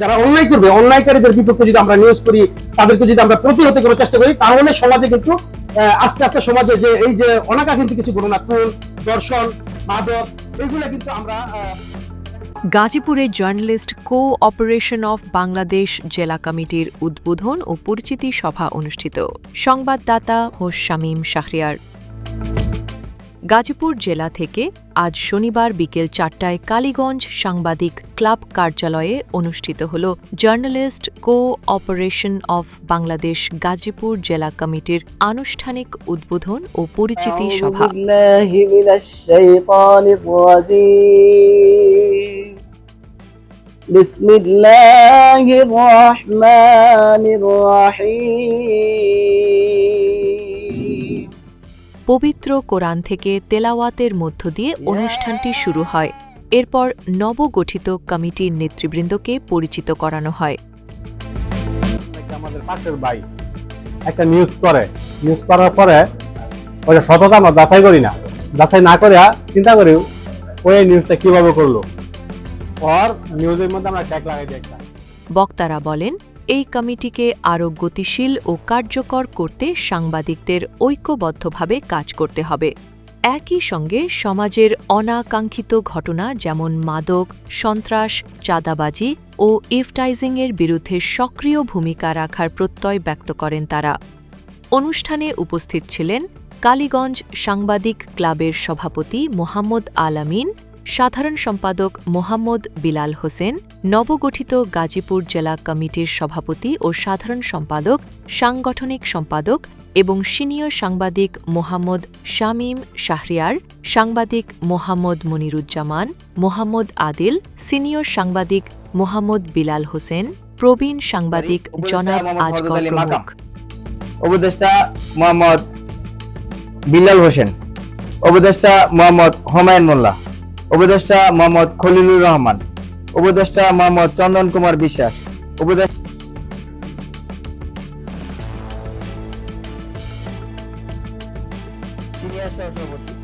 যারা অন্যায় করবে, অন্যায়কারীদের বিপক্ষে যদি আমরা নিউজ করি, তাদেরকে যদি আমরা প্রতিহত করার চেষ্টা করি, তাহলে সমাজে কিন্তু আস্তে আস্তে সমাজে যে এই যে অনাকাঙ্ক্ষিত কিছু ঘটনা, খুন দর্শন মাদক, এগুলো কিন্তু আমরা গাজীপুরে journalist cooperation of Bangladesh জেলা কমিটির উদ্বোধন ও পরিচিতি সভা অনুষ্ঠিত। সংবাদদাতা হোস শামীম শাহরিয়ার। গাজীপুর জেলা থেকে আজ শনিবার বিকেল চারটায় কালীগঞ্জ সাংবাদিক ক্লাব কার্যালয়ে অনুষ্ঠিত হল journalist cooperation of Bangladesh Gazipur জেলা কমিটির আনুষ্ঠানিক উদ্বোধন ও পরিচিতি أعوذ সভা بالله من الشيطان الرجيم بسم الله الرحمن الرحيم পবিত্র কোরআন থেকে তেলাওয়াতের মধ্য দিয়ে অনুষ্ঠানটি শুরু হয়। এরপর নবগঠিত কমিটির নেতৃবৃন্দকে পরিচিত করানো হয়। আমাদের পাশের ভাই একটা নিউজ করে। নিউজ করার পরে ওই সততা আমরা যাচাই করি না। যাচাই না করে চিন্তা করি ওই নিউজটা কীভাবে করল। ওর নিউজের মধ্যে আমরা ট্যাগ লাগাই দিই একটা বক্তারা বলেন এই কমিটিকে আরও গতিশীল ও কার্যকর করতে সাংবাদিকদের ঐক্যবদ্ধভাবে কাজ করতে হবে। একই সঙ্গে সমাজের অনাকাঙ্ক্ষিত ঘটনা যেমন মাদক, সন্ত্রাস, চাঁদাবাজি ও ইফটাইজিংয়ের বিরুদ্ধে সক্রিয় ভূমিকা রাখার প্রত্যয় ব্যক্ত করেন তারা। অনুষ্ঠানে উপস্থিত ছিলেন কালীগঞ্জ সাংবাদিক ক্লাবের সভাপতি মোহাম্মদ আলামিন সাধারণ সম্পাদক মোহাম্মদ বিলাল হোসেন নবগঠিত গাজীপুর জেলা কমিটির সভাপতি ও সাধারণ সম্পাদক সাংগঠনিক সম্পাদক এবং সিনিয়র সাংবাদিক মোহাম্মদ শামীম শাহরিয়ার সাংবাদিক মোহাম্মদ মনিরুজ্জামান মোহাম্মদ আদিল সিনিয়র সাংবাদিক মোহাম্মদ বিলাল হোসেন প্রবীণ সাংবাদিক জনাব আজগর। প্রমুখ। উপদেষ্টা মোহাম্মদ বিলাল হোসেন। উপদেষ্টা মোহাম্মদ হুমায়ুন মোল্লা। উপদেষ্টা মোহাম্মদ খলিলুর রহমান উপদেষ্টা মোহাম্মদ চন্দন কুমার বিশ্বাস উপদেষ্টা সিনিয়র সহসভাপতি